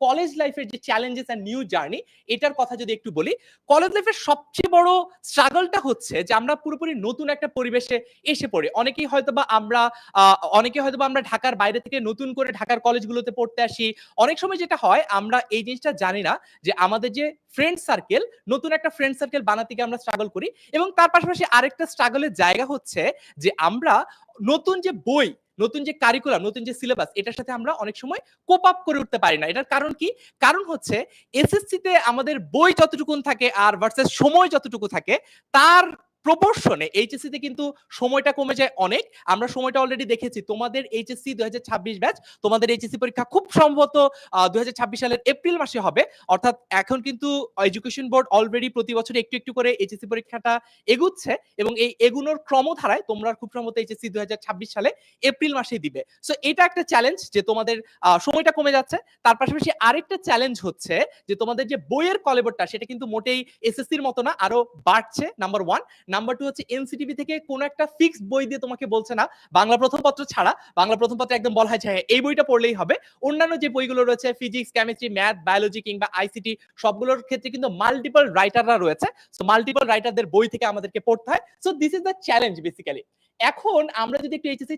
College লাইফের যে challenges and new journey এটার কথা যদি একটু বলি কলেজ লাইফের সবচেয়ে বড় স্ট্রাগলটা হচ্ছে যে আমরা পুরোপুরি নতুন একটা পরিবেশে এসে পড়ি। অনেকেই হয়তো বা আমরা অনেকে হয়তো বা আমরা ঢাকার বাইরে থেকে নতুন করে ঢাকার কলেজগুলোতে পড়তে আসি। অনেক সময় যেটা হয়, আমরা এই জিনিসটা জানি না যে আমাদের যে ফ্রেন্ড সার্কেল নতুন একটা ফ্রেন্ড সার্কেল বানাতে গিয়ে আমরা স্ট্রাগল করি এবং তার পাশাপাশি আরেকটা স্ট্রাগলের জায়গা হচ্ছে যে আমরা নতুন যে বই নতুন যে কারিকুলাম নতুন যে সিলেবাস এটার সাথে আমরা অনেক সময় কোপ আপ করে উঠতে পারি না। এটার কারণ কি? কারণ হচ্ছে এসএসসিতে আমাদের বই যতটুকুন থাকে আর ভার্সেস সময় যতটুকু থাকে, তার প্রপোর্শনে এইচএসসি তে কিন্তু সময়টা কমে যায় অনেক। আমরা সময়টা অলরেডি দেখেছি। তোমাদের এইচএসসি দুই হাজার ছাব্বিশ ব্যাচ তোমাদের এইচএসসি পরীক্ষা খুব সম্ভবত দুই হাজার ছাব্বিশ সালের এপ্রিল মাসে হবে। অর্থাৎ এখন কিন্তু এডুকেশন বোর্ড অলরেডি প্রতি বছর একটু একটু করে এইচএসসি পরীক্ষাটা এগুচ্ছে এবং এই এগুনোর ক্রমধারায় তোমরা খুব সম্ভবত এইচএসসি দুই হাজার ছাব্বিশ সালে এপ্রিল মাসেই দিবে। সো এটা একটা চ্যালেঞ্জ যে তোমাদের সময়টা কমে যাচ্ছে। তার পাশাপাশি আরেকটা চ্যালেঞ্জ হচ্ছে যে তোমাদের যে বইয়ের কলেবরটা, সেটা কিন্তু মোটেই এসএসসির মতো না, আরও বাড়ছে নাম্বার ওয়ান নাম্বার টু হচ্ছে এনসিটিভি থেকে কোনো একটা ফিক্সড বই দিয়ে তোমাকে বলছে না বাংলা প্রথম পত্র ছাড়া বাংলা প্রথম পত্রে একদম বলা হয় যে হ্যাঁ, এই বইটা পড়লেই হবে। অন্যান্য যে বইগুলো রয়েছে ফিজিক্স কেমিস্ট্রি ম্যাথ বায়োলজি কিংবা আইসিটি সবগুলোর ক্ষেত্রে কিন্তু মাল্টিপল রাইটাররা রয়েছে। সো মাল্টিপল রাইটারদের বই থেকে আমাদেরকে পড়তে হয়। So this is the challenge basically এখন আমরা যদি একটু এইচএসসি